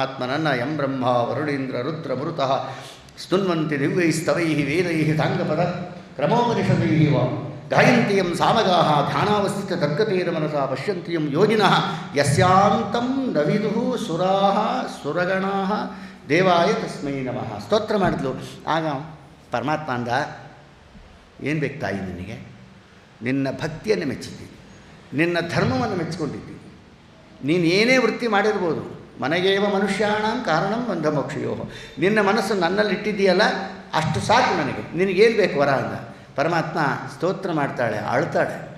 ಆತ್ಮನನ್ನ M ಬ್ರಹ್ಮ ವರುಣೇಂದ್ರ ರುದ್ರ ಮರುತಃ ಸ್ತುನ್ವಂತಿ ದಿವ್ಯೈಸ್ತವೈ ವೇದೈ ಸಾಂಗಪದ ಕ್ರಮೋಪನಿಷದೈ ವ ಗಾಯಂತಿ M ಸಾಮಗಾಹ ಧ್ಯಾನಾವಸ್ಥಿತ ತದ್ಗತೇನ ಮನಸಾ ಪಶ್ಯಂತಿ M ಯೋಗಿನಃ ಯಸ್ಯಾಂತಂ ನವಿದು ಸುರಾಹ ಸುರಗಣಾ ದೇವಾಯ ತಸ್ಮೈ ನಮಃ. ಸ್ತೋತ್ರ ಮಾಡಿದ್ಲು. ಆಗ ಪರಮಾತ್ಮ ಅಂದ ಏನು ಬೇಕು ತಾಯಿ ನಿನಗೆ? ನಿನ್ನ ಭಕ್ತಿಯನ್ನು ಮೆಚ್ಚಿದ್ದೀನಿ. ನಿನ್ನ ಧರ್ಮವನ್ನು ಮೆಚ್ಚಿಕೊಂಡಿದ್ದೀನಿ. ನೀನು ಏನೇ ವೃತ್ತಿ ಮಾಡಿರ್ಬೋದು. ಮನೆಗೇವ ಮನುಷ್ಯಾಣ ಕಾರಣಂ ಬಂಧ ಮೋಕ್ಷಯೋ. ನಿನ್ನ ಮನಸ್ಸು ನನ್ನಲ್ಲಿ ಇಟ್ಟಿದ್ದೀಯಲ್ಲ ಅಷ್ಟು ಸಾಕು ನನಗೆ. ನಿನಗೇನು ಬೇಕು ವರ ಅಂದ. ಪರಮಾತ್ಮ ಸ್ತೋತ್ರ ಮಾಡ್ತಾಳೆ ಅಳ್ತಾಳೆ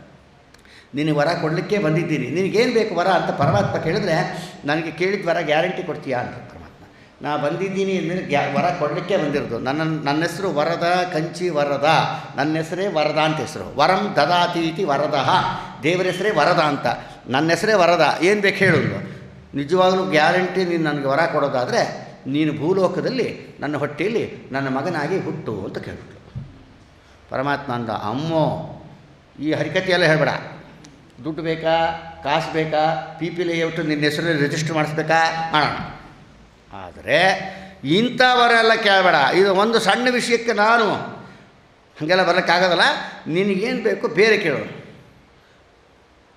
ನಿನಗೆ ವರ ಕೊಡಲಿಕ್ಕೆ ಬಂದಿದ್ದೀನಿ ನಿನಗೇನು ಬೇಕು ವರ ಅಂತ ಪರಮಾತ್ಮ ಕೇಳಿದ್ರೆ, ನನಗೆ ಕೇಳಿದ ವರ ಗ್ಯಾರಂಟಿ ಕೊಡ್ತೀಯಾ ಅಂತ ಪರಮಾತ್ಮ. ನಾ ಬಂದಿದ್ದೀನಿ ಅಂದರೆ ವರ ಕೊಡಲಿಕ್ಕೆ ಬಂದಿರೋದು. ನನ್ನ ನನ್ನ ಹೆಸರು ವರದ ಕಂಚಿ ವರದ. ನನ್ನ ಹೆಸರೇ ವರದ ಅಂತ ಹೆಸರು. ವರಂ ದದಾತೀತಿ ವರದ. ದೇವರ ಹೆಸರೇ ವರದ ಅಂತ. ನನ್ನ ಹೆಸರೇ ವರದ. ಏನು ಬೇಕು ಹೇಳೋದು ನಿಜವಾಗಲೂ ಗ್ಯಾರಂಟಿ ನೀನು ನನಗೆ ವರ ಕೊಡೋದಾದರೆ ನೀನು ಭೂಲೋಕದಲ್ಲಿ ನನ್ನ ಹೊಟ್ಟೆಯಲ್ಲಿ ನನ್ನ ಮಗನಾಗಿ ಹುಟ್ಟು ಅಂತ ಕೇಳಿಬಿಟ್ಲು. ಪರಮಾತ್ಮ ಅಂದ ಅಮ್ಮೋ, ಈ ಹರಿಕತೆ ಎಲ್ಲ ಹೇಳಬೇಡ. ದುಡ್ಡು ಬೇಕಾ, ಕಾಸು ಬೇಕಾ, ಪಿ ಪಿ ಲೇಔಟ್ ನಿನ್ನ ಹೆಸರಲ್ಲಿ ರಿಜಿಸ್ಟರ್ ಮಾಡಿಸ್ಬೇಕಾ? ಮಾಡೋಣ. ಆದರೆ ಇಂಥವರೆಲ್ಲ ಕೇಳಬೇಡ. ಇದು ಒಂದು ಸಣ್ಣ ವಿಷಯಕ್ಕೆ ನಾನು ಹಾಗೆಲ್ಲ ಬರೋಕ್ಕಾಗೋದಲ್ಲ, ನಿನಗೇನು ಬೇಕು ಬೇರೆ ಕೇಳೋಣ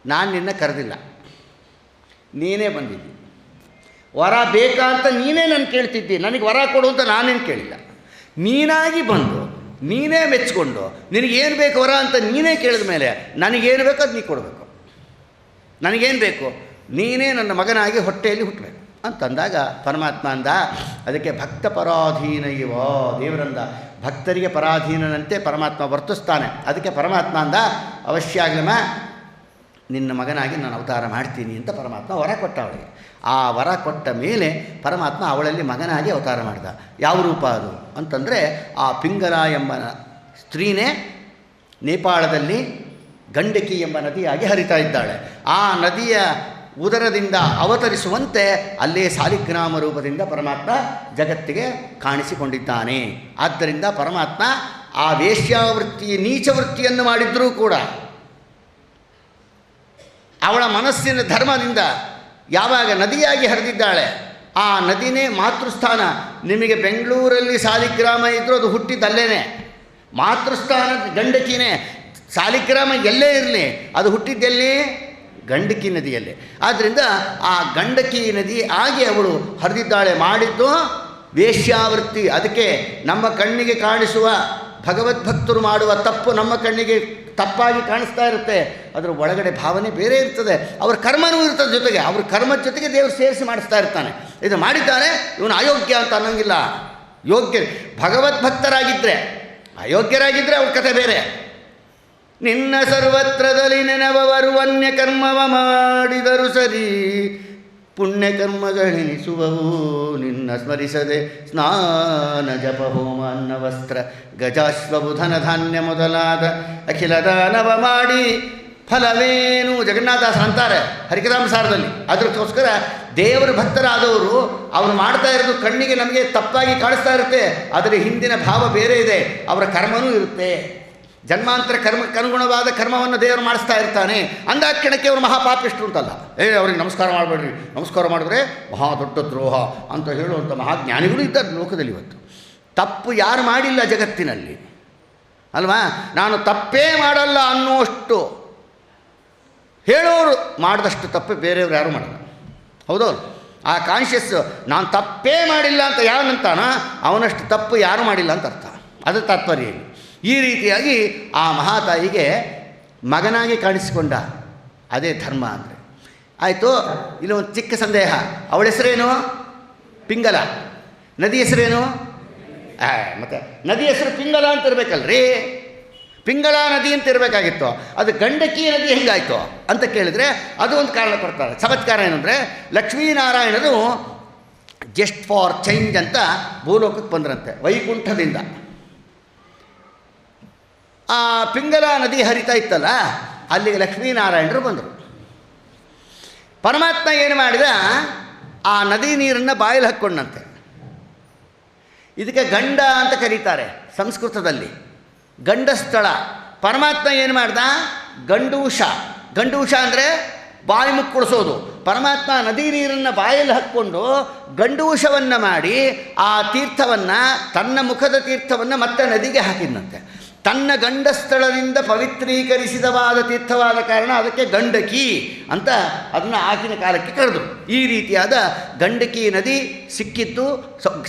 ನಾನು ನಿನ್ನ ಕರೆದಿಲ್ಲ. ನೀನೇ ಬಂದಿದ್ದಿ. ವರ ಬೇಕಾ ಅಂತ ನೀನೇ ನಾನು ಕೇಳ್ತಿದ್ದಿ. ನನಗೆ ವರ ಕೊಡು ಅಂತ ನಾನೇನು ಕೇಳಿಲ್ಲ. ನೀನಾಗಿ ಬಂದು, ನೀನೇ ಮೆಚ್ಕೊಂಡು ನಿನಗೇನು ಬೇಕು ವರ ಅಂತ ನೀನೇ ಕೇಳಿದ ಮೇಲೆ ನನಗೇನು ಬೇಕೋ ಅದು ನೀ ಕೊಡಬೇಕು. ನನಗೇನು ಬೇಕು? ನೀನೇ ನನ್ನ ಮಗನಾಗಿ ಹೊಟ್ಟೆಯಲ್ಲಿ ಹುಟ್ಟಬೇಕು ಅಂತಂದಾಗ ಪರಮಾತ್ಮ ಅಂದ, ಅದಕ್ಕೆ ಭಕ್ತ ಪರಾಧೀನ ಇವ ದೇವರಂದ ಭಕ್ತರಿಗೆ ಪರಾಧೀನನಂತೆ ಪರಮಾತ್ಮ ವರ್ತಿಸ್ತಾನೆ. ಅದಕ್ಕೆ ಪರಮಾತ್ಮ ಅಂದ, ಅವಶ್ಯ ನಿನ್ನ ಮಗನಾಗಿ ನಾನು ಅವತಾರ ಮಾಡ್ತೀನಿ ಅಂತ ಪರಮಾತ್ಮ ವರ ಕೊಟ್ಟ ಅವಳಿಗೆ ಆ ವರ ಕೊಟ್ಟ ಮೇಲೆ ಪರಮಾತ್ಮ ಅವಳಲ್ಲಿ ಮಗನಾಗಿ ಅವತಾರ ಮಾಡಿದ. ಯಾವ ರೂಪ ಅದು? ಅಂತಂದರೆ ಆ ಪಿಂಗಲ ಎಂಬ ಸ್ತ್ರೀನೇ ನೇಪಾಳದಲ್ಲಿ ಗಂಡಕಿ ಎಂಬ ನದಿಯಾಗಿ ಹರಿತಾ ಇದ್ದಾಳೆ. ಆ ನದಿಯ ಉದರದಿಂದ ಅವತರಿಸುವಂತೆ ಅಲ್ಲೇ ಸಾಲಿಗ್ರಾಮ ರೂಪದಿಂದ ಪರಮಾತ್ಮ ಜಗತ್ತಿಗೆ ಕಾಣಿಸಿಕೊಂಡಿದ್ದಾನೆ. ಆದ್ದರಿಂದ ಪರಮಾತ್ಮ ಆ ವೇಶ್ಯಾವೃತ್ತಿ, ನೀಚವೃತ್ತಿಯನ್ನು ಮಾಡಿದ್ರೂ ಕೂಡ ಅವಳ ಮನಸ್ಸಿನ ಧರ್ಮದಿಂದ ಯಾವಾಗ ನದಿಯಾಗಿ ಹರಿದಿದ್ದಾಳೆ, ಆ ನದಿನೇ ಮಾತೃಸ್ಥಾನ. ನಿಮಗೆ ಬೆಂಗಳೂರಲ್ಲಿ ಸಾಲಿಗ್ರಾಮ ಇದ್ದರೂ ಅದು ಹುಟ್ಟಿದ್ದಲ್ಲೇನೆ. ಮಾತೃಸ್ಥಾನ ಗಂಡಕಿನೇ, ಸಾಲಿಗ್ರಾಮ ಎಲ್ಲೇ ಇರಲಿ, ಅದು ಹುಟ್ಟಿದ್ದೆಲ್ಲಿ? ಗಂಡಕಿ ನದಿಯಲ್ಲಿ. ಆದ್ದರಿಂದ ಆ ಗಂಡಕಿ ನದಿ ಆಗಿ ಅವಳು ಹರಿದಿದ್ದಾಳೆ ಮಾಡಿದ್ದು ವೇಶ್ಯಾವೃತ್ತಿ. ಅದಕ್ಕೆ ನಮ್ಮ ಕಣ್ಣಿಗೆ ಕಾಣಿಸುವ ಭಗವದ್ಭಕ್ತರು ಮಾಡುವ ತಪ್ಪು ನಮ್ಮ ಕಣ್ಣಿಗೆ ತಪ್ಪಾಗಿ ಕಾಣಿಸ್ತಾ ಇರುತ್ತೆ. ಅದರ ಒಳಗಡೆ ಭಾವನೆ ಬೇರೆ ಇರ್ತದೆ. ಅವ್ರ ಕರ್ಮನೂ ಇರ್ತದೆ ಜೊತೆಗೆ. ಅವ್ರ ಕರ್ಮದ ಜೊತೆಗೆ ದೇವರು ಸೇರಿಸಿ ಮಾಡಿಸ್ತಾ ಇರ್ತಾನೆ. ಇದು ಮಾಡಿದ್ದಾನೆ, ಇವನು ಅಯೋಗ್ಯ ಅಂತ ಅನ್ನೋಂಗಿಲ್ಲ. ಯೋಗ್ಯ ಭಗವದ್ಭಕ್ತರಾಗಿದ್ದರೆ ಅಯೋಗ್ಯರಾಗಿದ್ದರೆ ಅವ್ರ ಕಥೆ ಬೇರೆ. ನಿನ್ನ ಸರ್ವತ್ರದಲ್ಲಿ ನೆನವವರು ಅನ್ಯ ಕರ್ಮವ ಮಾಡಿದರು ಸರಿ ಪುಣ್ಯಕರ್ಮಗಳೆನಿಸುವವು. ನಿನ್ನ ಸ್ಮರಿಸದೆ ಸ್ನಾನ ಜಪ ಹೋಮ ಅನ್ನ ವಸ್ತ್ರ ಗಜಾಶ್ವಬುಧನ ಧಾನ್ಯ ಮೊದಲಾದ ಅಖಿಲ ದಾನವ ಮಾಡಿ ಫಲವೇನು ಜಗನ್ನಾಥಾಸ ಅಂತಾರೆ ಹರಿಕರಾಮಸಾರದಲ್ಲಿ ಅದಕ್ಕೋಸ್ಕರ ದೇವರ ಭಕ್ತರಾದವರು ಅವರು ಮಾಡ್ತಾ ಇರೋದು ಕಣ್ಣಿಗೆ ನಮಗೆ ತಪ್ಪಾಗಿ ಕಾಣಿಸ್ತಾ ಇರುತ್ತೆ, ಆದರೆ ಹಿಂದಿನ ಭಾವ ಬೇರೆ ಇದೆ, ಅವರ ಕರ್ಮನೂ ಇರುತ್ತೆ. ಜನ್ಮಾಂತರ ಕರ್ಮಕ್ಕನುಗುಣವಾದ ಕರ್ಮವನ್ನು ದೇವರು ಮಾಡಿಸ್ತಾ ಇರ್ತಾನೆ ಅಂದಾಗ ಕ್ಷಣಕ್ಕೆ ಅವರು ಮಹಾಪಾಪಿಷ್ಟ್ರು ಅಂತಲ್ಲ. ಏ, ಅವ್ರಿಗೆ ನಮಸ್ಕಾರ ಮಾಡಬೇಡ್ರಿ, ನಮಸ್ಕಾರ ಮಾಡಿದ್ರೆ ಮಹಾ ದೊಡ್ಡ ದ್ರೋಹ ಅಂತ ಹೇಳುವಂಥ ಮಹಾಜ್ಞಾನಿಗಳು ಇದ್ದಾರೆ ಲೋಕದಲ್ಲಿ ಇವತ್ತು. ತಪ್ಪು ಯಾರು ಮಾಡಿಲ್ಲ ಜಗತ್ತಿನಲ್ಲಿ. ಅಲ್ವಾ? ನಾನು ತಪ್ಪೇ ಮಾಡಲ್ಲ ಅನ್ನುವಷ್ಟು ಹೇಳೋರು ಮಾಡಿದಷ್ಟು ತಪ್ಪು ಬೇರೆಯವ್ರು ಯಾರು ಮಾಡಲ್ಲ. ಹೌದೌದು? ಆ ಕಾನ್ಷಿಯಸ್ ನಾನು ತಪ್ಪೇ ಮಾಡಿಲ್ಲ ಅಂತ ಯಾವನಂತಾನ? ಅವನಷ್ಟು ತಪ್ಪು ಯಾರು ಮಾಡಿಲ್ಲ ಅಂತ ಅರ್ಥ. ಅದು ತಾತ್ಪರ್ಯ ಇಲ್ಲಿ. ಈ ರೀತಿಯಾಗಿ ಆ ಮಹಾತಾಯಿಗೆ ಮಗನಾಗಿ ಕಾಣಿಸಿಕೊಂಡ. ಅದೇ ಧರ್ಮ ಅಂದರೆ. ಆಯಿತು, ಇಲ್ಲಿ ಒಂದು ಚಿಕ್ಕ ಸಂದೇಹ. ಅವಳ ಹೆಸರೇನು? ಪಿಂಗಲ. ನದಿ ಹೆಸರೇನು? ಮತ್ತೆ ನದಿ ಹೆಸರು ಪಿಂಗಲ ಅಂತ ಇರಬೇಕಲ್ರಿ. ಪಿಂಗಳ ನದಿ ಅಂತ ಇರಬೇಕಾಗಿತ್ತು. ಅದು ಗಂಡಕಿ ನದಿ ಹೆಂಗಾಯಿತು ಅಂತ ಕೇಳಿದರೆ ಅದು ಒಂದು ಕಾರಣ ಕೊಡ್ತಾರೆ. ಚಮತ್ಕಾರ ಏನಂದರೆ ಲಕ್ಷ್ಮೀನಾರಾಯಣರು ಜಸ್ಟ್ ಫಾರ್ ಚೇಂಜ್ ಅಂತ ಭೂಲೋಕಕ್ಕೆ ಬಂದ್ರಂತೆ, ವೈಕುಂಠದಿಂದ. ಆ ಪಿಂಗಲ ನದಿ ಹರಿತಾ ಇತ್ತಲ್ಲ, ಅಲ್ಲಿಗೆ ಲಕ್ಷ್ಮೀನಾರಾಯಣರು ಬಂದರು. ಪರಮಾತ್ಮ ಏನು ಮಾಡಿದ? ಆ ನದಿ ನೀರನ್ನು ಬಾಯಲ್ಲಿ ಹಾಕ್ಕೊಂಡಂತೆ ಇದಕ್ಕೆ ಗಂಡ ಅಂತ ಕರೀತಾರೆ ಸಂಸ್ಕೃತದಲ್ಲಿ. ಗಂಡ ಸ್ಥಳ ಪರಮಾತ್ಮ ಏನು ಮಾಡ್ದ? ಗಂಡೂಷ. ಗಂಡೂಷ ಅಂದರೆ ಬಾಯಿ ಮುಕ್ಕುಳಿಸೋದು ಪರಮಾತ್ಮ ನದಿ ನೀರನ್ನು ಬಾಯಲ್ಲಿ ಹಾಕ್ಕೊಂಡು ಗಂಡೂಷವನ್ನು ಮಾಡಿ ಆ ತೀರ್ಥವನ್ನು, ತನ್ನ ಮುಖದ ತೀರ್ಥವನ್ನು ಮತ್ತೆ ನದಿಗೆ ಹಾಕಿದಂತೆ ತನ್ನ ಗಂಡ ಸ್ಥಳದಿಂದ ಪವಿತ್ರೀಕರಿಸಿದವಾದ ತೀರ್ಥವಾದ ಕಾರಣ ಅದಕ್ಕೆ ಗಂಡಕಿ ಅಂತ ಅದನ್ನು ಆಗಿನ ಕಾಲಕ್ಕೆ ಕರೆದು. ಈ ರೀತಿಯಾದ ಗಂಡಕಿ ನದಿ ಸಿಕ್ಕಿದ್ದು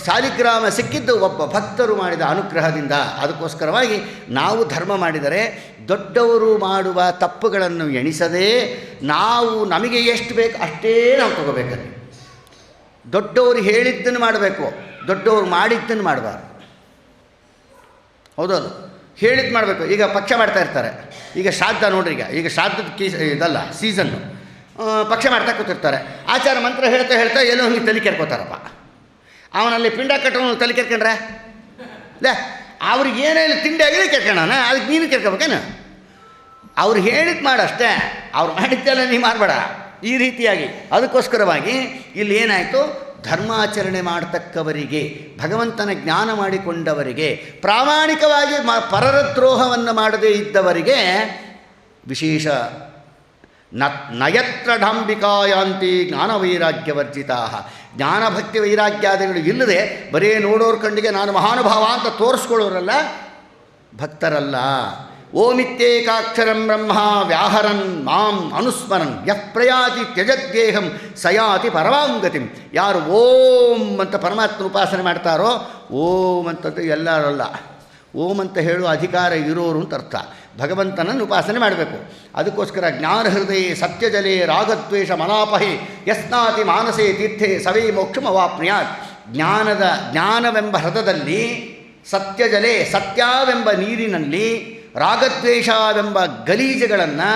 ಸಾಲಿಗ್ರಾಮ ಸಿಕ್ಕಿದ್ದು ಒಬ್ಬ ಭಕ್ತರು ಮಾಡಿದ ಅನುಗ್ರಹದಿಂದ. ಅದಕ್ಕೋಸ್ಕರವಾಗಿ ನಾವು ಧರ್ಮ ಮಾಡಿದರೆ ದೊಡ್ಡವರು ಮಾಡುವ ತಪ್ಪುಗಳನ್ನು ಎಣಿಸದೆ ನಾವು ನಮಗೆ ಎಷ್ಟು ಬೇಕು ಅಷ್ಟೇ ನಾವು ತಗೋಬೇಕಲ್ಲಿ. ದೊಡ್ಡವರು ಹೇಳಿದ್ದನ್ನು ಮಾಡಬೇಕು, ದೊಡ್ಡವರು ಮಾಡಿದ್ದನ್ನು ಮಾಡಬಾರ್ದು. ಹೌದಲ್ಲ? ಹೇಳಿದ್ದು ಮಾಡಬೇಕು. ಈಗ ಪಕ್ಷ ಮಾಡ್ತಾ ಇರ್ತಾರೆ. ಈಗ ಶ್ರಾದ್ದ ನೋಡ್ರಿ ಈಗ. ಈಗ ಶ್ರಾದ್ದದ ಕೀ, ಇದಲ್ಲ ಸೀಸನ್ನು ಪಕ್ಷ ಮಾಡ್ತಾ ಕೂತಿರ್ತಾರೆ. ಆಚಾರ ಮಂತ್ರ ಹೇಳ್ತಾ ಹೇಳ್ತಾ ಎಲ್ಲೋ ಹಂಗೆ ತಲೆ ಕೆರ್ಕೋತಾರಪ್ಪ. ಅವನಲ್ಲಿ ಪಿಂಡ ಕಟ್ಟೋನು ತಲೆ ಕೆರ್ಕೊಂಡ್ರೆ? ಲೇ, ಅವ್ರಿಗೆ ಏನೇನು ತಿಂಡಿ ಆಗಿದೆ ಕೆರ್ಕೊಳ್ಳೋಣ ಅದಕ್ಕೆ ನೀನು ಕೆರ್ಕೋಬೇಕೇನು? ಅವ್ರು ಹೇಳಿದ್ದು ಮಾಡಷ್ಟೇ. ಅವ್ರು ಮಾಡಿದ್ದೆಲ್ಲ ನೀ ಮಾಡಬೇಡ. ಈ ರೀತಿಯಾಗಿ. ಅದಕ್ಕೋಸ್ಕರವಾಗಿ ಇಲ್ಲಿ ಏನಾಯಿತು? ಧರ್ಮಾಚರಣೆ ಮಾಡತಕ್ಕವರಿಗೆ, ಭಗವಂತನ ಜ್ಞಾನ ಮಾಡಿಕೊಂಡವರಿಗೆ, ಪ್ರಾಮಾಣಿಕವಾಗಿ ಮ, ಪರರ ದ್ರೋಹವನ್ನು ಮಾಡದೇ ಇದ್ದವರಿಗೆ ವಿಶೇಷ ನ, ನಯತ್ರ ಡಾಂಬಿಕಾಯಾಂತಿ ಜ್ಞಾನ ವೈರಾಗ್ಯವರ್ಜಿತಾ ಜ್ಞಾನಭಕ್ತಿ ವೈರಾಗ್ಯಾದಿಗಳು ಇಲ್ಲದೆ ಬರೀ ನೋಡೋರ ಕಣ್ಣಿಗೆ ನಾನು ಮಹಾನುಭಾವ ಅಂತ ತೋರಿಸ್ಕೊಳ್ಳೋರಲ್ಲ, ಭಕ್ತರಲ್ಲ. ಓಮಿತ್ಯೇಕಾಕ್ಷರಂ ಬ್ರಹ್ಮ ವ್ಯಾಹರನ್ ಮಾಂ ಅನುಸ್ಮರನ್ ಯಃ ಪ್ರಯಾತಿ ತ್ಯಜದ್ದೇಹಂ ಸಯಾತಿ ಪರಮಾಂಗತಿಂ ಯಾರು ಓಂ ಅಂತ ಪರಮಾತ್ಮ ಉಪಾಸನೆ ಮಾಡ್ತಾರೋ, ಓಂ ಅಂತದ್ದು ಎಲ್ಲರಲ್ಲ. ಓಂ ಅಂತ ಹೇಳುವ ಅಧಿಕಾರ ಇರೋರು ಅಂತ ಅರ್ಥ. ಭಗವಂತನನ್ನು ಉಪಾಸನೆ ಮಾಡಬೇಕು. ಅದಕ್ಕೋಸ್ಕರ ಜ್ಞಾನ ಹೃದಯ ಸತ್ಯಜಲೆ ರಾಗದ್ವೇಷ ಮನಾಪಹೆ ಯಸ್ನಾತಿ ಮಾನಸೇ ತೀರ್ಥೆ ಸವೇ ಮೋಕ್ಷಮ ಅವಾಪ್ನುಯಾತ್ ಜ್ಞಾನದ ಜ್ಞಾನವೆಂಬ ಹೃದಯದಲ್ಲಿ, ಸತ್ಯಜಲೆ ಸತ್ಯವೆಂಬ ನೀರಿನಲ್ಲಿ ರಾಗದ್ವೇಷವೆಂಬ ಗಲೀಜುಗಳನ್ನು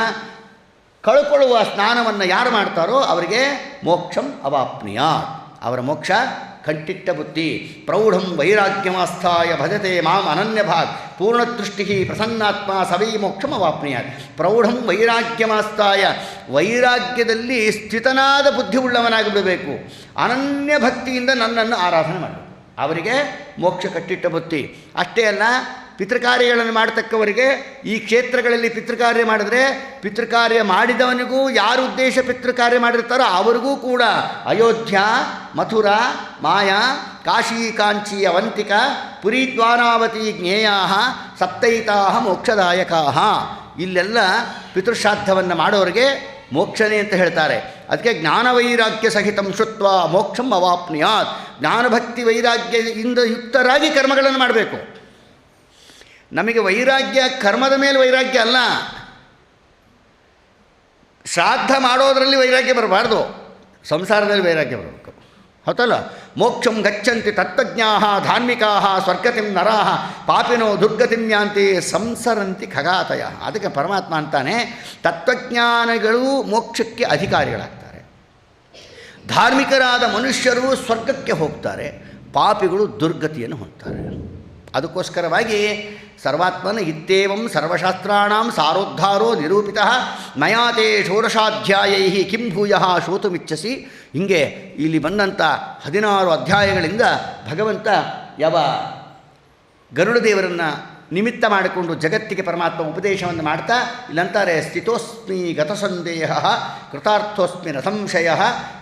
ಕಳ್ಕೊಳ್ಳುವ ಸ್ನಾನವನ್ನು ಯಾರು ಮಾಡ್ತಾರೋ ಅವರಿಗೆ ಮೋಕ್ಷಂ ಅವಾಪ್ನಿಯ ಅವರ ಮೋಕ್ಷ ಕಂಟಿಟ್ಟ ಬುದ್ಧಿ. ಪ್ರೌಢಂ ವೈರಾಗ್ಯಮಾಸ್ಥಾಯ ಭಜತೆ ಮಾಂ ಅನನ್ಯ ಭಾಗ್ ಪೂರ್ಣದೃಷ್ಟಿ ಪ್ರಸನ್ನಾತ್ಮ ಸವೈ ಮೋಕ್ಷಂ ವಾಪ್ನಿಯ ಪ್ರೌಢಂ ವೈರಾಗ್ಯಮಾಸ್ಥಾಯ. ವೈರಾಗ್ಯದಲ್ಲಿ ಸ್ಥಿತನಾದ ಬುದ್ಧಿ ಉಳ್ಳವನಾಗಿ ಬಿಡಬೇಕು ಅನನ್ಯ ಭಕ್ತಿಯಿಂದ ನನ್ನನ್ನು ಆರಾಧನೆ ಮಾಡಬೇಕು ಅವರಿಗೆ ಮೋಕ್ಷ ಕಟ್ಟಿಟ್ಟ ಬುದ್ಧಿ. ಅಷ್ಟೇ ಅಲ್ಲ ಪಿತೃಕಾರ್ಯಗಳನ್ನು ಮಾಡತಕ್ಕವರಿಗೆ ಈ ಕ್ಷೇತ್ರಗಳಲ್ಲಿ ಪಿತೃಕಾರ್ಯ ಮಾಡಿದ್ರೆ ಪಿತೃಕಾರ್ಯ ಮಾಡಿದವನಿಗೂ ಯಾರು ಉದ್ದೇಶ ಪಿತೃಕಾರ್ಯ ಮಾಡಿರ್ತಾರೋ ಅವರಿಗೂ ಕೂಡ ಅಯೋಧ್ಯ, ಮಥುರಾ, ಮಾಯಾ, ಕಾಶಿ, ಕಾಂಚಿ, ಅವಂತಿಕ, ಪುರಿ ದ್ವಾರಾವತಿ ಜ್ಞೇಯಾ ಸಪ್ತೈತಾ ಇಲ್ಲೆಲ್ಲ ಪಿತೃಶ್ರಾದ್ದವನ್ನು ಮಾಡೋರಿಗೆ ಮೋಕ್ಷನೇ ಅಂತ ಹೇಳ್ತಾರೆ. ಅದಕ್ಕೆ ಜ್ಞಾನವೈರಾಗ್ಯ ಸಹಿತಂ ಶುತ್ವ ಮೋಕ್ಷಂ ಅವಾಪ್ನುಯಾತ್. ಜ್ಞಾನಭಕ್ತಿ ವೈರಾಗ್ಯದಿಂದ ಯುಕ್ತರಾಗಿ ಕರ್ಮಗಳನ್ನು ಮಾಡಬೇಕು. ನಮಗೆ ವೈರಾಗ್ಯ, ಕರ್ಮದ ಮೇಲೆ ವೈರಾಗ್ಯ ಅಲ್ಲ. ಶ್ರಾದ್ದ ಮಾಡೋದರಲ್ಲಿ ವೈರಾಗ್ಯ ಬರಬಾರ್ದು. ಸಂಸಾರದಲ್ಲಿ ವೈರಾಗ್ಯ ಬರಬೇಕು. ಹೌದಲ್ಲ? ಮೋಕ್ಷಂ ಗಚ್ಚಂತಿ ತತ್ವಜ್ಞಾ ಧಾರ್ಮಿಕಾ ಸ್ವರ್ಗತಿಂ ನರಾಹ, ಪಾಪಿನೋ ದುರ್ಗತಿಂ ಯಾಂತಿ, ಸಂಸರಂತಿ ಖಗಾತಯ. ಅದಕ್ಕೆ ಪರಮಾತ್ಮ ಅಂತಾನೆ ತತ್ವಜ್ಞಾನಗಳು ಮೋಕ್ಷಕ್ಕೆ ಅಧಿಕಾರಿಗಳಾಗ್ತಾರೆ. ಧಾರ್ಮಿಕರಾದ ಮನುಷ್ಯರು ಸ್ವರ್ಗಕ್ಕೆ ಹೋಗ್ತಾರೆ, ಪಾಪಿಗಳು ದುರ್ಗತಿಯನ್ನು ಹೊಂದ್ತಾರೆ. ಅದಕ್ಕೋಸ್ಕರವಾಗಿ ಸರ್ವಾತ್ಮನ ಇತ್ತೇವಂ ಸರ್ವಶಾಸ್ತ್ರಾಂ ಸಾರೋದ್ಧಾರೋ ನಿರೂಪಿತ ನಯಾತೆ ಷೋಡಶಾಧ್ಯಾಯೈ ಕಿಂ ಭೂಯ ಶ್ರೋತುಮಿಚ್ಛಸಿ. ಹಿಂಗೆ ಇಲ್ಲಿ ಬಂದಂಥ ಹದಿನಾರು ಅಧ್ಯಾಯಗಳಿಂದ ಭಗವಂತ ಯಾವ ಗರುಡದೇವರನ್ನು ನಿಮಿತ್ತ ಮಾಡಿಕೊಂಡು ಜಗತ್ತಿಗೆ ಪರಮಾತ್ಮ ಉಪದೇಶವನ್ನು ಮಾಡ್ತಾ, ಇಲ್ಲಂತಾರೆ ಸ್ಥಿತೋಸ್ಮಿ ಗತಸಂದೇಹ, ಕೃತಾರ್ಥೋಸ್ಮಿ ನ ಸಂಶಯ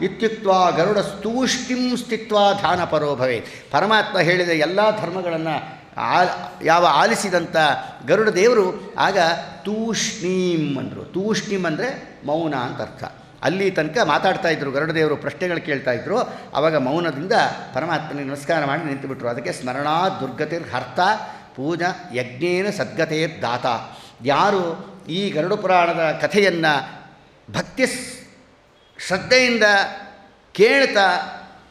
ಇತ್ಯುಕ್ತ ಗರುಡ ಸ್ತೂಷ್ಟಿಂ ಸ್ಥಿತ್ವ ಧ್ಯಾನಪರೋ ಭವೇತ್. ಪರಮಾತ್ಮ ಹೇಳಿದ ಎಲ್ಲ ಧರ್ಮಗಳನ್ನು ಆ ಯಾವ ಆಲಿಸಿದಂಥ ಗರುಡ ದೇವರು, ಆಗ ತೂಷ್ಣೀಂ ಅಂದರು. ತೂಷ್ಣೀಂ ಅಂದರೆ ಮೌನ ಅಂತ ಅರ್ಥ. ಅಲ್ಲಿ ತನಕ ಮಾತಾಡ್ತಾ ಇದ್ರು ಗರುಡದೇವರು ಪ್ರಶ್ನೆಗಳು ಕೇಳ್ತಾ ಇದ್ದರು ಆವಾಗ ಮೌನದಿಂದ ಪರಮಾತ್ಮನಿಗೆ ನಮಸ್ಕಾರ ಮಾಡಿ ನಿಂತುಬಿಟ್ರು ಅದಕ್ಕೆ ಸ್ಮರಣಾ ದುರ್ಗತಿರ್ ಹರ್ತ ಪೂಜಾ ಯಜ್ಞೇನ ಸದ್ಗತೆಯರ್ ದಾತ. ಯಾರು ಈ ಗರುಡ ಪುರಾಣದ ಕಥೆಯನ್ನು ಭಕ್ತಿ ಶ್ರದ್ಧೆಯಿಂದ ಕೇಳ್ತಾ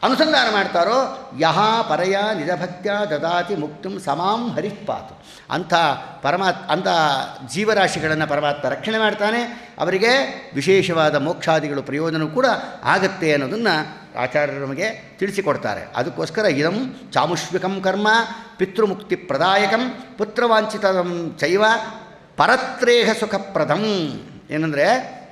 ಅನುಸಂಧಾನ ಮಾಡ್ತಾರೋ, ಯಹ ಪರಯ ನಿಜಭಕ್ತ್ಯ ದದಾತಿ ಮುಕ್ತಿಂ ಸಮಾಂ ಹರಿಪಾತು ಅಂಥ ಪರಮಾತ್ ಅಂಥ ಜೀವರಾಶಿಗಳನ್ನು ಪರಮಾತ್ಮ ರಕ್ಷಣೆ ಮಾಡ್ತಾನೆ. ಅವರಿಗೆ ವಿಶೇಷವಾದ ಮೋಕ್ಷಾದಿಗಳು ಪ್ರಯೋಜನ ಕೂಡ ಆಗತ್ತೆ ಅನ್ನೋದನ್ನು ಆಚಾರ್ಯರು ನಮಗೆ ತಿಳಿಸಿಕೊಡ್ತಾರೆ. ಅದಕ್ಕೋಸ್ಕರ ಇದಂ ಚಾಮುಷ್ವಿಕಂ ಕರ್ಮ, ಪಿತೃಮುಕ್ತಿ ಪ್ರದಾಯಕಂ, ಪುತ್ರವಾಂಚಿತಂ ಚೈವ, ಪರತ್ರೇಹ ಸುಖಪ್ರದಂ. ಏನಂದರೆ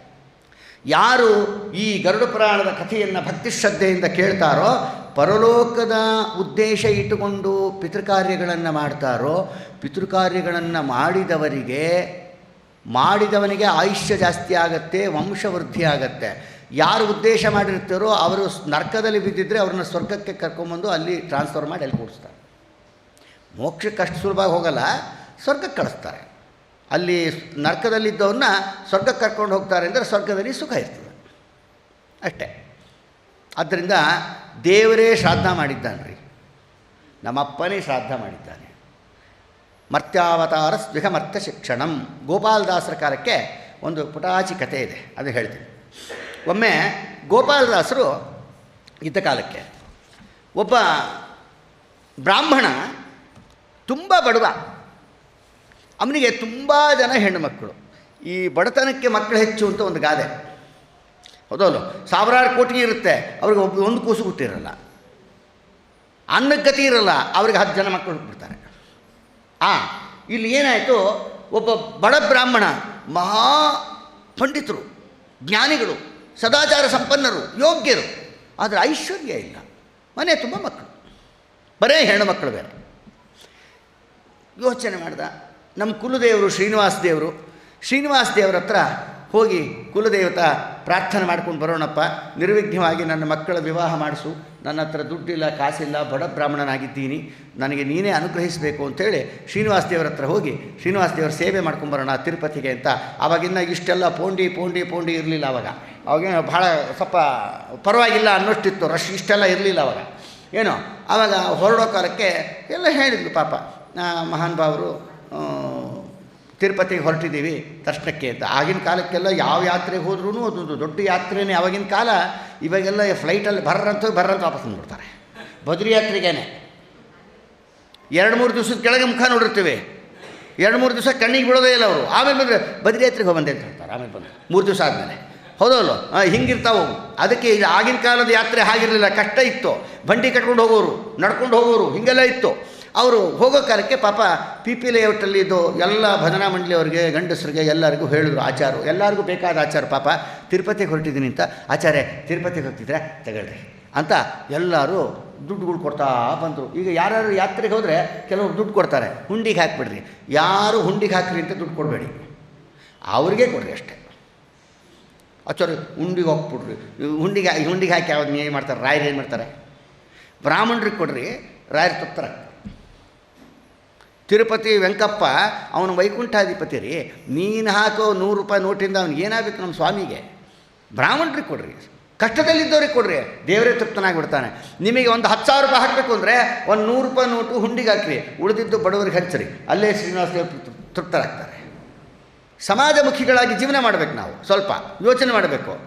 ಯಾರು ಈ ಗರುಡ ಪುರಾಣದ ಕಥೆಯನ್ನು ಭಕ್ತಿ ಶ್ರದ್ಧೆಯಿಂದ ಕೇಳ್ತಾರೋ, ಪರಲೋಕದ ಉದ್ದೇಶ ಇಟ್ಟುಕೊಂಡು ಪಿತೃಕಾರ್ಯಗಳನ್ನು ಮಾಡ್ತಾರೋ, ಪಿತೃಕಾರ್ಯಗಳನ್ನು ಮಾಡಿದವರಿಗೆ, ಮಾಡಿದವನಿಗೆ ಆಯುಷ್ಯ ಜಾಸ್ತಿ ಆಗತ್ತೆ, ವಂಶವೃದ್ಧಿ ಆಗತ್ತೆ. ಯಾರು ಉದ್ದೇಶ ಮಾಡಿರ್ತಾರೋ, ಅವರು ನರಕದಲ್ಲಿ ಬಿದ್ದಿದ್ದರೆ ಅವ್ರನ್ನ ಸ್ವರ್ಗಕ್ಕೆ ಕರ್ಕೊಂಬಂದು ಅಲ್ಲಿ ಟ್ರಾನ್ಸ್ಫರ್ ಮಾಡಿ ಅಲ್ಲಿ ಕೂಡಿಸ್ತಾರೆ. ಮೋಕ್ಷಕ್ಕೆ ಅಷ್ಟು ಸುಲಭವಾಗಿ ಹೋಗಲ್ಲ, ಸ್ವರ್ಗಕ್ಕೆ ಕಳಿಸ್ತಾರೆ. ಅಲ್ಲಿ ನರ್ಕದಲ್ಲಿದ್ದವನ್ನ ಸ್ವರ್ಗಕ್ಕೆ ಕರ್ಕೊಂಡು ಹೋಗ್ತಾರೆ ಅಂದರೆ ಸ್ವರ್ಗದಲ್ಲಿ ಸುಖ ಇರ್ತದೆ. ಅಷ್ಟೇ. ಆದ್ದರಿಂದ ದೇವರೇ ಶ್ರಾದ್ದ ಮಾಡಿದ್ದಾನೆ ರೀ ನಮ್ಮಪ್ಪನೇ ಶ್ರಾದ್ದ ಮಾಡಿದ್ದಾನೆ. ಮರ್ತ್ಯಾವತಾರ ಸ್ವಿಹ ಮರ್ತ್ಯ ಶಿಕ್ಷಣಂ. ಗೋಪಾಲದಾಸರ ಕಾಲಕ್ಕೆ ಒಂದು ಪುಟಾಚಿ ಕಥೆ ಇದೆ, ಅದು ಹೇಳ್ತೀನಿ. ಒಮ್ಮೆ ಗೋಪಾಲದಾಸರು ಇದ್ದ ಕಾಲಕ್ಕೆ ಒಬ್ಬ ಬ್ರಾಹ್ಮಣ ತುಂಬ ಬಡವ. ಅವನಿಗೆ ತುಂಬ ಜನ ಹೆಣ್ಣುಮಕ್ಕಳು. ಈ ಬಡತನಕ್ಕೆ ಮಕ್ಕಳು ಹೆಚ್ಚು ಅಂತ ಒಂದು ಗಾದೆ. ಹೌದಲ್ಲ ಸಾವಿರಾರು ಕೋಟಿ ಇರುತ್ತೆ. ಅವ್ರಿಗೆ ಒಬ್ಬ ಒಂದು ಕೂಸು ಹುಟ್ಟಿರಲ್ಲ. ಅನ್ನಕ್ಕೆ ಗತಿ ಇರಲ್ಲ. ಅವ್ರಿಗೆ ಹತ್ತು ಜನ ಮಕ್ಕಳು ಹುಟ್ಟುಬಿಡ್ತಾರೆ ಆ, ಇಲ್ಲಿ ಏನಾಯಿತು? ಒಬ್ಬ ಬಡ ಬ್ರಾಹ್ಮಣ, ಮಹಾ ಪಂಡಿತರು, ಜ್ಞಾನಿಗಳು, ಸದಾಚಾರ ಸಂಪನ್ನರು, ಯೋಗ್ಯರು. ಆದರೆ ಐಶ್ವರ್ಯ ಇಲ್ಲ. ಮನೆ ತುಂಬ ಮಕ್ಕಳು. ಬರೇ ಹೆಣ್ಣು ಮಕ್ಕಳು ಬೇರೆ. ಯೋಚನೆ ಮಾಡ್ದ. ನಮ್ಮ ಕುಲದೇವರು ಶ್ರೀನಿವಾಸ ದೇವರು. ಶ್ರೀನಿವಾಸ ದೇವರ ಹತ್ರ ಹೋಗಿ ಕುಲದೇವತ ಪ್ರಾರ್ಥನೆ ಮಾಡ್ಕೊಂಡು ಬರೋಣಪ್ಪ. ನಿರ್ವಿಘ್ನವಾಗಿ ನನ್ನ ಮಕ್ಕಳ ವಿವಾಹ ಮಾಡಿಸು. ನನ್ನ ಹತ್ರ ದುಡ್ಡಿಲ್ಲ, ಕಾಸಿಲ್ಲ, ಬಡ ಬ್ರಾಹ್ಮಣನಾಗಿದ್ದೀನಿ. ನನಗೆ ನೀನೇ ಅನುಗ್ರಹಿಸಬೇಕು ಅಂತೇಳಿ ಶ್ರೀನಿವಾಸ ದೇವರ ಹತ್ರ ಹೋಗಿ ಶ್ರೀನಿವಾಸ ದೇವರ ಸೇವೆ ಮಾಡ್ಕೊಂಡು ಬರೋಣ ತಿರುಪತಿಗೆ ಅಂತ. ಆವಾಗಿನ್ನ ಇಷ್ಟೆಲ್ಲ ಪೋಂಡಿ ಪೋಂಡಿ ಪೋಂಡಿ ಇರಲಿಲ್ಲ ಅವಾಗ. ಅವಾಗೇನು ಭಾಳ ಸ್ವಲ್ಪ ಪರವಾಗಿಲ್ಲ ಅನ್ನೋಷ್ಟಿತ್ತು. ರಶ್ ಇಷ್ಟೆಲ್ಲ ಇರಲಿಲ್ಲ ಅವಾಗ. ಏನೋ ಆವಾಗ ಹೊರಡೋ ಕಾಲಕ್ಕೆ ಎಲ್ಲ ಹೇಳಿದ್ಲು ಪಾಪ. ಮಹಾನ್ ಭಾವರು ತಿರುಪತಿಗೆ ಹೊರಟಿದ್ದೀವಿ ದರ್ಶನಕ್ಕೆ ಅಂತ. ಆಗಿನ ಕಾಲಕ್ಕೆಲ್ಲ ಯಾವ ಯಾತ್ರೆಗೆ ಹೋದ್ರೂ ಅದೊಂದು ದೊಡ್ಡ ಯಾತ್ರೆನೇ. ಆವಾಗಿನ ಕಾಲ ಇವಾಗೆಲ್ಲ ಫ್ಲೈಟಲ್ಲಿ ಬರ್ರಂತ ಬರ್ರಂತ ವಾಪಸ್ ಬಂದ್ಬಿಡ್ತಾರೆ. ಬದ್ರಿ ಯಾತ್ರೆಗೇನೆ. ಎರಡು ಮೂರು ದಿವಸದ ಕೆಳಗೆ ಮುಖ ನೋಡಿರ್ತೀವಿ. ಎರಡು ಮೂರು ದಿವಸ ಕಣ್ಣಿಗೆ ಬಿಡೋದೇ ಇಲ್ಲ ಅವರು. ಆಮೇಲೆ ಬಂದರೆ ಬದ್ರಿ ಯಾತ್ರೆಗೆ ಹೋಗಂದೆ ಅಂತ ಹೇಳ್ತಾರೆ. ಆಮೇಲೆ ಬಂದು ಮೂರು ದಿವಸ ಆದಮೇಲೆ. ಹೌದಲ್ಲೋ ಹಿಂಗಿರ್ತಾವೆ ಅದಕ್ಕೆ ಈಗ ಆಗಿನ ಕಾಲದ ಯಾತ್ರೆ ಹಾಗಿರಲಿಲ್ಲ. ಕಷ್ಟ ಇತ್ತು. ಬಂಡಿ ಕಟ್ಕೊಂಡು ಹೋಗೋರು, ನಡ್ಕೊಂಡು ಹೋಗೋರು, ಹೀಗೆಲ್ಲ ಇತ್ತು. ಅವರು ಹೋಗೋ ಕಾಲಕ್ಕೆ ಪಾಪ ಪಿ ಪಿ ಲೇಔಟಲ್ಲಿ ಇದು ಎಲ್ಲ ಭಜನಾ ಮಂಡಳಿಯವ್ರಿಗೆ, ಗಂಡಸರಿಗೆ ಎಲ್ಲರಿಗೂ ಹೇಳಿದ್ರು ಆಚಾರು. ಎಲ್ಲರಿಗೂ ಬೇಕಾದ ಆಚಾರ ಪಾಪ. ತಿರುಪತಿಗೆ ಹೊರಟಿದ್ದೀನಿ ಅಂತ ಆಚಾರ್ಯ, ತಿರುಪತಿಗೆ ಹೋಗ್ತಿದ್ರೆ? ತಗೊಳ್ರಿ. ಅಂತ ಎಲ್ಲರೂ ದುಡ್ಡುಗಳು ಕೊಡ್ತಾ ಬಂದರು. ಈಗ ಯಾರ್ಯಾರು ಯಾತ್ರೆಗೆ ಹೋದರೆ ಕೆಲವರು ದುಡ್ಡು ಕೊಡ್ತಾರೆ. ಹುಂಡಿಗೆ ಹಾಕಿಬಿಡ್ರಿ. ಯಾರು ಹುಂಡಿಗೆ ಹಾಕ್ರಿ ಅಂತ ದುಡ್ಡು ಕೊಡಬೇಡಿ. ಅವ್ರಿಗೆ ಕೊಡ್ರಿ ಅಷ್ಟೇ. ಆಚಾರ್ಯ, ಹುಂಡಿಗೆ ಹೋಗ್ಬಿಡ್ರಿ. ಹುಂಡಿಗೆ ಹುಂಡಿಗೆ ಹಾಕಿ ಯಾವ್ದು ಏನು ಮಾಡ್ತಾರೆ? ರಾಯರು ಏನು ಮಾಡ್ತಾರೆ? ಬ್ರಾಹ್ಮಣರಿಗೆ ಕೊಡ್ರಿ. ರಾಯರು ತಪ್ತಾರೆ. ತಿರುಪತಿ ವೆಂಕಪ್ಪ, ಅವನು ವೈಕುಂಠಾಧಿಪತಿ ರೀ ನೀನು ಹಾಕೋ ನೂರು ರೂಪಾಯಿ ನೋಟಿಂದ ಅವ್ನಿಗೆ ಏನಾಗಬೇಕು ನಮ್ಮ ಸ್ವಾಮಿಗೆ? ಬ್ರಾಹ್ಮಣರಿಗೆ ಕೊಡ್ರಿ. ಕಷ್ಟದಲ್ಲಿದ್ದವ್ರಿಗೆ ಕೊಡ್ರಿ. ದೇವರೇ ತೃಪ್ತನಾಗಿ ಬಿಡ್ತಾನೆ ನಿಮಗೆ ಒಂದು ಹತ್ತು ಸಾವಿರ ರೂಪಾಯಿ ಹಾಕಬೇಕು ಅಂದರೆ ಒಂದು ನೂರು ರೂಪಾಯಿ ನೋಟು ಹುಂಡಿಗೆ ಹಾಕ್ರಿ. ಉಳಿದಿದ್ದು ಬಡವರಿಗೆ ಹಚ್ಚಿರಿ ಅಲ್ಲೇ ಶ್ರೀನಿವಾಸ ತೃಪ್ತರಾಗ್ತಾರೆ. ಸಮಾಜಮುಖಿಗಳಾಗಿ ಜೀವನ ಮಾಡಬೇಕು ನಾವು. ಸ್ವಲ್ಪ ಯೋಚನೆ ಮಾಡಬೇಕು.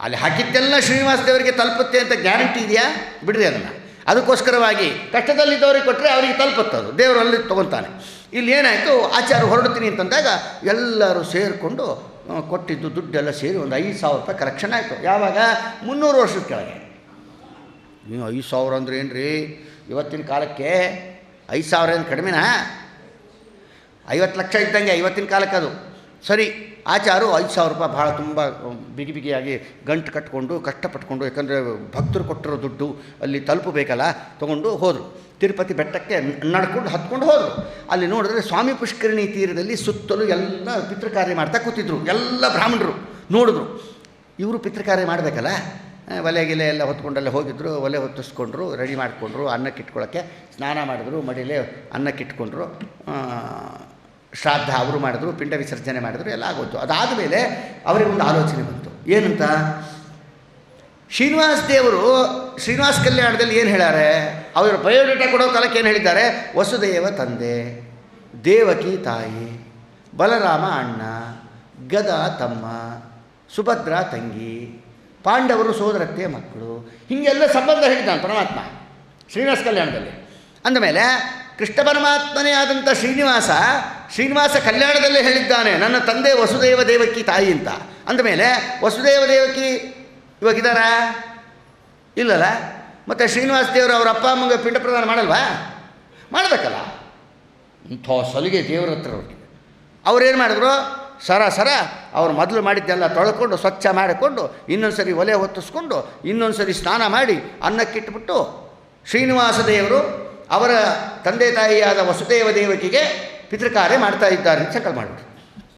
ಅಲ್ಲಿ ಹಾಕಿದ್ದೆಲ್ಲ ಶ್ರೀನಿವಾಸ ದೇವರಿಗೆ ತಲುಪುತ್ತೆ ಅಂತ ಗ್ಯಾರಂಟಿ ಇದೆಯಾ? ಬಿಡ್ರಿ ಅದನ್ನು. ಅದಕ್ಕೋಸ್ಕರವಾಗಿ ಕಷ್ಟದಲ್ಲಿದ್ದವ್ರಿಗೆ ಕೊಟ್ಟರೆ ಅವರಿಗೆ ತಲುಪುತ್ತದು. ದೇವರು ಅಲ್ಲಿ ತೊಗೊತಾನೆ. ಇಲ್ಲಿ ಏನಾಯಿತು? ಆಚಾರ ಹೊರಡ್ತೀನಿ ಅಂತಂದಾಗ ಎಲ್ಲರೂ ಸೇರಿಕೊಂಡು ಕೊಟ್ಟಿದ್ದು ದುಡ್ಡೆಲ್ಲ ಸೇರಿ ಒಂದು ಐದು ಸಾವಿರ ರೂಪಾಯಿ ಕರೆಕ್ಷನ್ ಆಯಿತು. ಯಾವಾಗ? ಮುನ್ನೂರು ವರ್ಷದ ಕೆಳಗೆ. ನೀವು ಐದು ಸಾವಿರ ಅಂದ್ರೆ ಏನು ರೀ ಇವತ್ತಿನ ಕಾಲಕ್ಕೆ ಐದು ಸಾವಿರ ಏನು ಕಡಿಮೆನಾ? ಐವತ್ತು ಲಕ್ಷ ಇದ್ದಂಗೆ ಇವತ್ತಿನ ಕಾಲಕ್ಕೆ ಅದು. ಸರಿ ಆಚಾರು ಐದು ಸಾವಿರ ರೂಪಾಯಿ ಭಾಳ ತುಂಬ ಬಿಗಿ ಬಿಗಿಯಾಗಿ ಗಂಟು ಕಟ್ಕೊಂಡು ಕಷ್ಟಪಟ್ಕೊಂಡು ಯಾಕಂದರೆ ಭಕ್ತರು ಕೊಟ್ಟಿರೋ ದುಡ್ಡು ಅಲ್ಲಿ ತಲುಪಬೇಕಲ್ಲ ತೊಗೊಂಡು ಹೋದರು. ತಿರುಪತಿ ಬೆಟ್ಟಕ್ಕೆ ನಡ್ಕೊಂಡು ಹತ್ಕೊಂಡು ಹೋದರು. ಅಲ್ಲಿ ನೋಡಿದ್ರೆ ಸ್ವಾಮಿ ಪುಷ್ಕರಣಿ ತೀರದಲ್ಲಿ ಸುತ್ತಲೂ ಎಲ್ಲ ಪಿತೃಕಾರ್ಯ ಮಾಡ್ತಾ ಕೂತಿದ್ರು ಎಲ್ಲ ಬ್ರಾಹ್ಮಣರು ನೋಡಿದ್ರು. ಇವರು ಪಿತೃಕಾರ್ಯ ಮಾಡಬೇಕಲ್ಲ? ಒಲೆ ಗಿಲೆ ಎಲ್ಲ ಹೊತ್ಕೊಂಡೆಲ್ಲ ಹೋಗಿದ್ರು ಒಲೆ ಹೊತ್ತಿಸ್ಕೊಂಡ್ರು ರೆಡಿ ಮಾಡಿಕೊಂಡ್ರು ಅನ್ನಕ್ಕೆ ಇಟ್ಕೊಳ್ಳೋಕ್ಕೆ ಸ್ನಾನ ಮಾಡಿದ್ರು ಮಡಿಲೇ ಅನ್ನಕ್ಕೆ ಇಟ್ಕೊಂಡ್ರು ಆ, ಶ್ರಾದ್ದ ಅವರು ಮಾಡಿದ್ರು, ಪಿಂಡ ವಿಸರ್ಜನೆ ಮಾಡಿದ್ರು, ಎಲ್ಲ ಆಗೋಯ್ತು. ಅದಾದ ಮೇಲೆ ಅವರಿಗೆ ಒಂದು ಆಲೋಚನೆ ಬಂತು. ಏನಂತ? ಶ್ರೀನಿವಾಸ ದೇವರು ಶ್ರೀನಿವಾಸ ಕಲ್ಯಾಣದಲ್ಲಿ ಏನು ಹೇಳಾರೆ ಅವರ ಬಯೋಡೇಟಾ ಕೊಡೋ ಕಾಲಕ್ಕೆ ಏನು ಹೇಳಿದ್ದಾರೆ? ವಸುದೇವ ತಂದೆ, ದೇವಕಿ ತಾಯಿ, ಬಲರಾಮ ಅಣ್ಣ, ಗದ ತಮ್ಮ, ಸುಭದ್ರ ತಂಗಿ, ಪಾಂಡವರು ಸೋದರತ್ತೆ ಮಕ್ಕಳು, ಹೀಗೆಲ್ಲ ಸಂಬಂಧ ಹೇಳಿದ್ದಾನೆ ಪರಮಾತ್ಮ ಶ್ರೀನಿವಾಸ ಕಲ್ಯಾಣದಲ್ಲಿ. ಅಂದಮೇಲೆ ಕೃಷ್ಣ ಪರಮಾತ್ಮನೇ ಆದಂಥ ಶ್ರೀನಿವಾಸ ಶ್ರೀನಿವಾಸ ಕಲ್ಯಾಣದಲ್ಲೇ ಹೇಳಿದ್ದಾನೆ, ನನ್ನ ತಂದೆ ವಸುದೇವ ದೇವಕಿ ತಾಯಿ ಅಂತ. ಅಂದಮೇಲೆ ವಸುದೇವ ದೇವಕಿ ಇವಾಗಿದ್ದಾರಾ? ಇಲ್ಲಲ್ಲ? ಮತ್ತು ಶ್ರೀನಿವಾಸ ದೇವರು ಅವರ ಅಪ್ಪ ಅಮ್ಮಗೆ ಪಿಂಡ ಪ್ರದಾನ ಮಾಡಲ್ವಾ? ಮಾಡಬೇಕಲ್ಲ. ಇಂಥ ಸಲಿಗೆ ದೇವರ ಹತ್ರ ಅವ್ರಿಗೆ. ಅವ್ರೇನು ಮಾಡಿದ್ರು? ಸರ ಸರ, ಅವ್ರು ಮೊದಲು ಮಾಡಿದ್ದೆಲ್ಲ ತೊಳ್ಕೊಂಡು, ಸ್ವಚ್ಛ ಮಾಡಿಕೊಂಡು ಇನ್ನೊಂದು ಸರಿ ಒಲೆ ಹೊತ್ತಿಸ್ಕೊಂಡು ಇನ್ನೊಂದು ಸರಿ ಸ್ನಾನ ಮಾಡಿ, ಅನ್ನಕ್ಕಿಟ್ಬಿಟ್ಟು ಶ್ರೀನಿವಾಸ ದೇವರು ಅವರ ತಂದೆ ತಾಯಿಯಾದ ವಸುದೇವ ದೇವಕಿಗೆ ಪಿತೃಕಾರ್ಯ ಮಾಡ್ತಾ ಇದ್ದಾರೆ ಸಂಕಲ್ಪ ಮಾಡಿಬಿಟ್ರು.